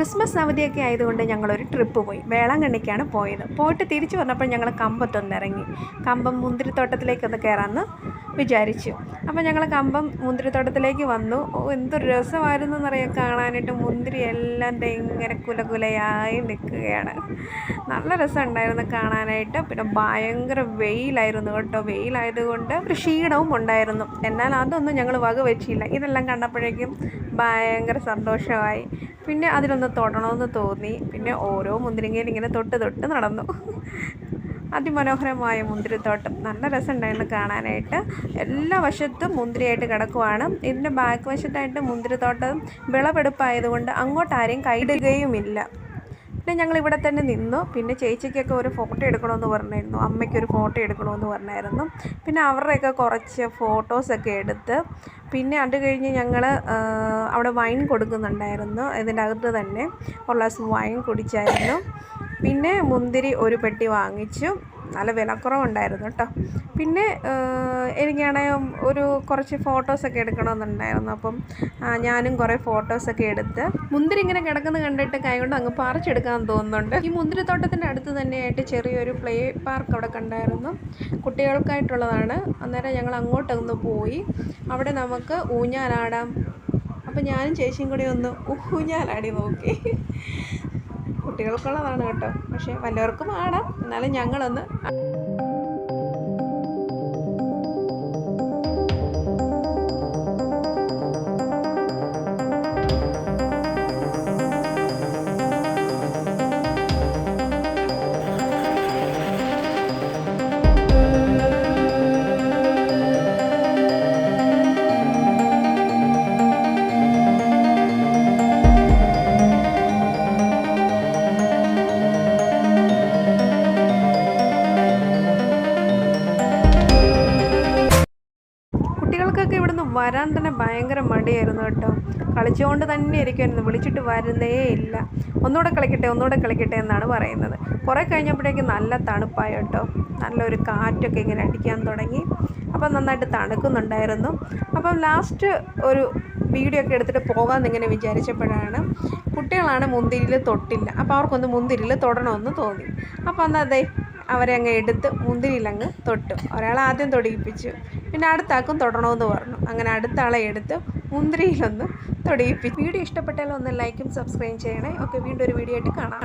Christmas അവധിയൊക്കെ ആയതുകൊണ്ട് ഞങ്ങളൊരു trip പോയി. വേളാങ്കണ്ണിക്കാണ് പോയത്. പോയിട്ട് തിരിച്ചു വന്നപ്പോൾ ഞങ്ങൾ കമ്പത്തൊന്ന് ഇറങ്ങി കമ്പം മുന്തിരിത്തോട്ടത്തിലേക്കൊന്ന് കയറാമെന്ന് വിചാരിച്ചു. അപ്പോൾ ഞങ്ങൾ കമ്പം മുന്തിരിത്തോട്ടത്തിലേക്ക് വന്നു. എന്തൊരു രസമായിരുന്നു എന്നറിയാം കാണാനായിട്ട് മുന്തിരി എല്ലാം ഇങ്ങനെ കുലകുലയായി നിൽക്കുകയാണ്. നല്ല രസമുണ്ടായിരുന്നു കാണാനായിട്ട്. പിന്നെ ഭയങ്കര വെയിലായിരുന്നു കേട്ടോ. വെയിലായതുകൊണ്ട് ഒരു ക്ഷീണവും ഉണ്ടായിരുന്നു. എന്നാൽ അതൊന്നും ഞങ്ങൾ വകവെച്ചില്ല. ഇതെല്ലാം കണ്ടപ്പോഴേക്കും ഭയങ്കര സന്തോഷമായി. പിന്നെ അതിലൊന്ന് തൊടണമെന്ന് തോന്നി. പിന്നെ ഓരോ മുന്തിരിങ്ങയിൽ ഇങ്ങനെ തൊട്ട് തൊട്ട് നടന്നു. അതിമനോഹരമായ മുന്തിരിത്തോട്ടം. നല്ല രസമുണ്ടായിരുന്നു കാണാനായിട്ട്. എല്ലാ വശത്തും മുന്തിരിയായിട്ട് കിടക്കുവാണ്. ഇതിന്റെ ബാക്ക് വശത്തായിട്ട് മുന്തിരിത്തോട്ടം വിളവെടുപ്പായതുകൊണ്ട് അങ്ങോട്ട് ആരെയും കൈയിടുകയുമില്ല. പിന്നെ ഞങ്ങൾ ഇവിടെ തന്നെ നിന്നു. പിന്നെ ചേച്ചിക്കൊക്കെ ഒരു ഫോട്ടോ എടുക്കണമെന്ന് പറഞ്ഞിരുന്നു. അമ്മയ്ക്കൊരു ഫോട്ടോ എടുക്കണമെന്ന് പറഞ്ഞായിരുന്നു. പിന്നെ അവരുടെയൊക്കെ കുറച്ച് ഫോട്ടോസൊക്കെ എടുത്ത് പിന്നെ അത് കഴിഞ്ഞ് ഞങ്ങൾ അവിടെ വൈൻ കൊടുക്കുന്നുണ്ടായിരുന്നു. ഇതിന്റെ അകത്ത് തന്നെ ഒരു വൈൻ കുടിച്ചായിരുന്നു. പിന്നെ മുന്തിരി ഒരു പെട്ടി വാങ്ങിച്ചു. നല്ല വിലക്കുറവുണ്ടായിരുന്നു കേട്ടോ. പിന്നെ എനിക്കാണെങ്കിൽ ഒരു കുറച്ച് ഫോട്ടോസൊക്കെ എടുക്കണമെന്നുണ്ടായിരുന്നു. അപ്പം ഞാനും കുറേ ഫോട്ടോസൊക്കെ എടുത്ത് മുന്തിരി ഇങ്ങനെ കിടക്കുന്ന കണ്ടിട്ട് കൈ കൊണ്ട് അങ്ങ് പറിച്ചെടുക്കാൻ തോന്നുന്നുണ്ട്. ഈ മുന്തിരിത്തോട്ടത്തിന്റെ അടുത്ത് തന്നെയായിട്ട് ചെറിയൊരു പ്ലേ പാർക്ക് അവിടെ കണ്ടായിരുന്നു. കുട്ടികൾക്കായിട്ടുള്ളതാണ്. അന്നേരം ഞങ്ങൾ അങ്ങോട്ടൊന്ന് പോയി. അവിടെ നമുക്ക് ഊഞ്ഞാലാടാം. അപ്പം ഞാനും ചേച്ചിയും കൂടി ഒന്ന് ഊഞ്ഞാലാടി നോക്കി. കുട്ടികൾക്കുള്ളതാണ് കേട്ടോ. പക്ഷേ വല്ലവർക്കും ആടാം. എന്നാലും ഞങ്ങളൊന്ന് തന്നെ ഭയങ്കര മടിയായിരുന്നു കേട്ടോ. കളിച്ചുകൊണ്ട് തന്നെ ഇരിക്കുമായിരുന്നു വിളിച്ചിട്ട് വരുന്നേ ഇല്ല. ഒന്നുകൂടെ കളിക്കട്ടെ ഒന്നുകൂടെ കളിക്കട്ടെ എന്നാണ് പറയുന്നത്. കുറേ കഴിഞ്ഞപ്പോഴേക്കും നല്ല തണുപ്പായി കേട്ടോ. നല്ലൊരു കാറ്റൊക്കെ ഇങ്ങനെ അടിക്കാൻ തുടങ്ങി. അപ്പം നന്നായിട്ട് തണുക്കുന്നുണ്ടായിരുന്നു. അപ്പം ലാസ്റ്റ് ഒരു വീഡിയോ ഒക്കെ എടുത്തിട്ട് പോകാമെന്ന് ഇങ്ങനെ വിചാരിച്ചപ്പോഴാണ് കുട്ടികളാണ് മുന്തിരിയിൽ തൊട്ടില്ല. അപ്പോൾ അവർക്കൊന്ന് മുന്തിരിയിൽ തൊടണമെന്ന് തോന്നി. അപ്പോൾ എന്നാൽ അതെ അവരെ അങ്ങ് എടുത്ത് മുന്തിരിയിലങ്ങ് തൊട്ടു. ഒരാൾ ആദ്യം തൊടിയിപ്പിച്ചു. പിന്നെ അടുത്ത ആൾക്കും തൊടണമെന്ന് പറഞ്ഞു. അങ്ങനെ അടുത്ത ആളെ എടുത്ത് മുന്തിരിയിലൊന്ന് തൊടിയിപ്പിച്ചു. വീഡിയോ ഇഷ്ടപ്പെട്ടാൽ ഒന്ന് ലൈക്കും സബ്സ്ക്രൈബ് ചെയ്യണേ. ഓക്കെ വീണ്ടും ഒരു വീഡിയോ ആയിട്ട് കാണാം.